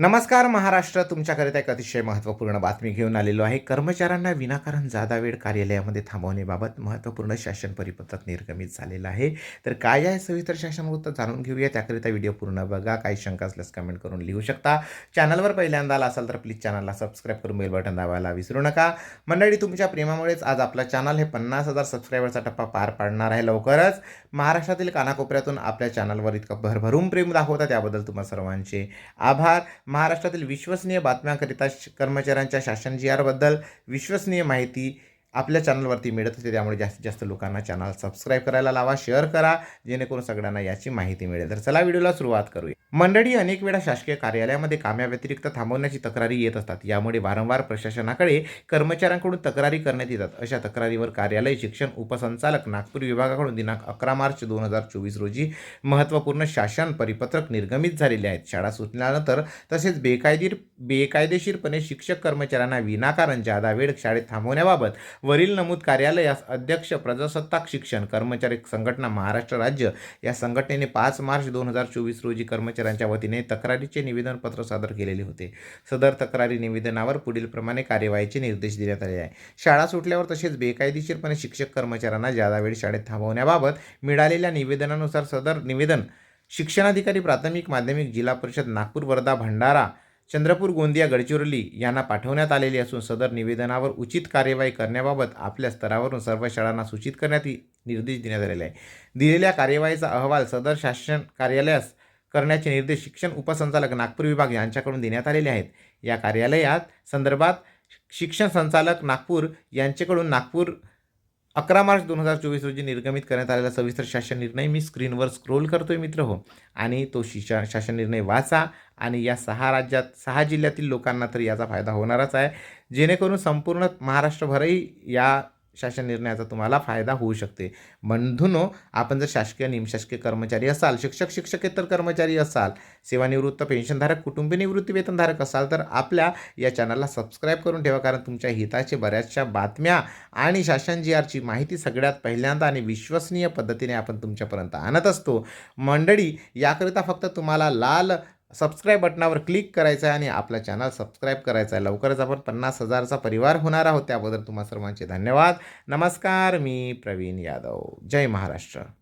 नमस्कार महाराष्ट्र. तुमच्याकरिता एक अतिशय महत्त्वपूर्ण बातमी घेऊन आलेलो आहे. कर्मचाऱ्यांना विनाकारण जादा वेळ कार्यालयामध्ये थांबवण्याबाबत महत्त्वपूर्ण शासन परिपत्रक निर्गमित झालेलं आहे. तर काय आहे सविस्तर शासन जाणून घेऊया. त्याकरिता व्हिडिओ पूर्ण बघा. काही शंका असल्यास कमेंट करून लिहू शकता. चॅनलवर पहिल्यांदा आला असाल तर प्लीज चॅनलला सबस्क्राईब करून बेल बटन दाबायला विसरू नका. मंडळी तुमच्या प्रेमामुळेच आज आपला चॅनल हे पन्नास हजार सबस्क्रायबरचा टप्पा पार पाडणार आहे लवकरच. महाराष्ट्रातील कानाकोपऱ्यातून आपल्या चॅनलवर इतकं भरभरून प्रेम दाखवता त्याबद्दल तुम्हा सर्वांचे आभार. महाराष्ट्रातील विश्वसनीय बातम्यांकरिता श- कर्मचाऱ्यांच्या शासन जी आरबद्दल विश्वसनीय माहिती आपल्या चॅनलवरती मिळत असते त्यामुळे जास्तीत जास्त लोकांना चॅनल सबस्क्राईब करायला लावा शेअर करा जेणेकरून सगळ्यांना याची माहिती मिळेल. तर चला व्हिडिओला सुरुवात करूया. मंडळी अनेक वेळा शासकीय कार्यालयामध्ये कामाव्यतिरिक्त थांबवण्याची तक्रारी येत असतात. यामुळे वारंवार प्रशासनाकडे कर्मचाऱ्यांकडून तक्रारी करण्यात येतात. अशा तक्रारीवर कार्यालय शिक्षण उपसंचालक नागपूर विभागाकडून दिनांक अकरा मार्च दोन हजार चोवीस रोजी महत्त्वपूर्ण शासन परिपत्रक निर्गमित झालेले आहेत. शाळा सुटल्यानंतर तसेच बेकायदेर बेकायदेशीरपणे शिक्षक कर्मचाऱ्यांना विनाकारण जादा वेळ शाळेत थांबवण्याबाबत वरील नमूद कार्यालयास अध्यक्ष प्रजासत्ताक शिक्षण कर्मचारी संघटना महाराष्ट्र राज्य या संघटनेने पाच मार्च दोन हजार चोवीस रोजी कर्मचाऱ्यांच्या वतीने तक्रारीचे निवेदनपत्र सादर केलेले होते. सदर तक्रारी निवेदनावर पुढीलप्रमाणे कार्यवाहीचे निर्देश देण्यात आले आहे शाळा सुटल्यावर तसेच बेकायदेशीरपणे शिक्षक कर्मचाऱ्यांना ज्यादा वेळ शाळेत थांबवण्याबाबत मिळालेल्या निवेदनानुसार सदर निवेदन शिक्षणाधिकारी प्राथमिक माध्यमिक जिल्हा परिषद नागपूर वर्धा भंडारा चंद्रपूर गोंदिया गडचिरोली यांना पाठवण्यात आलेली असून सदर निवेदनावर उचित कार्यवाही करण्याबाबत आपल्या स्तरावरून सर्व शाळांना सूचित करण्यात निर्देश देण्यात आलेले आहे दिलेल्या कार्यवाहीचा अहवाल सदर शासन कार्यालयास करण्याचे निर्देश शिक्षण उपसंचालक नागपूर विभाग यांच्याकडून देण्यात आलेले आहेत. या कार्यालयात संदर्भात शिक्षण संचालक नागपूर यांच्याकडून नागपूर अकरा मार्च दोन हजार चोवीस रोजी निर्गमित करण्यात आलेला सविस्तर शासन निर्णय मी स्क्रीनवर स्क्रोल करतोय मित्र हो. आणि तो शिशा शासन निर्णय वाचा आणि या सहा राज्यात सहा जिल्ह्यातील लोकांना तर याचा फायदा होणारच आहे. जेणेकरून संपूर्ण महाराष्ट्रभरही या शासन निर्णयाचा तुम्हाला फायदा होऊ शकते. बंधूनो आपण जर शासकीय निमशासकीय कर्मचारी असाल शिक्षक शिक्षकेतर कर्मचारी असाल सेवानिवृत्त पेन्शनधारक कुटुंबी निवृत्ती वेतनधारक असाल तर आपल्या या चॅनलला सबस्क्राईब करून ठेवा कारण तुमच्या हिताचे बऱ्याचशा बातम्या आणि शासन जी आरची माहिती सगळ्यात पहिल्यांदा आणि विश्वसनीय पद्धतीने आपण तुमच्यापर्यंत आणत असतो. मंडळी याकरिता फक्त तुम्हाला लाल सबस्क्राईब बटनावर क्लिक करायचं आहे आणि आपला चॅनल सबस्क्राईब करायचा आहे. लवकरच आपण पन्नास हजारचा परिवार होणार आहोत. त्याबद्दल तुम्हा सर्वांचे धन्यवाद. नमस्कार मी प्रवीण यादव. जय महाराष्ट्र.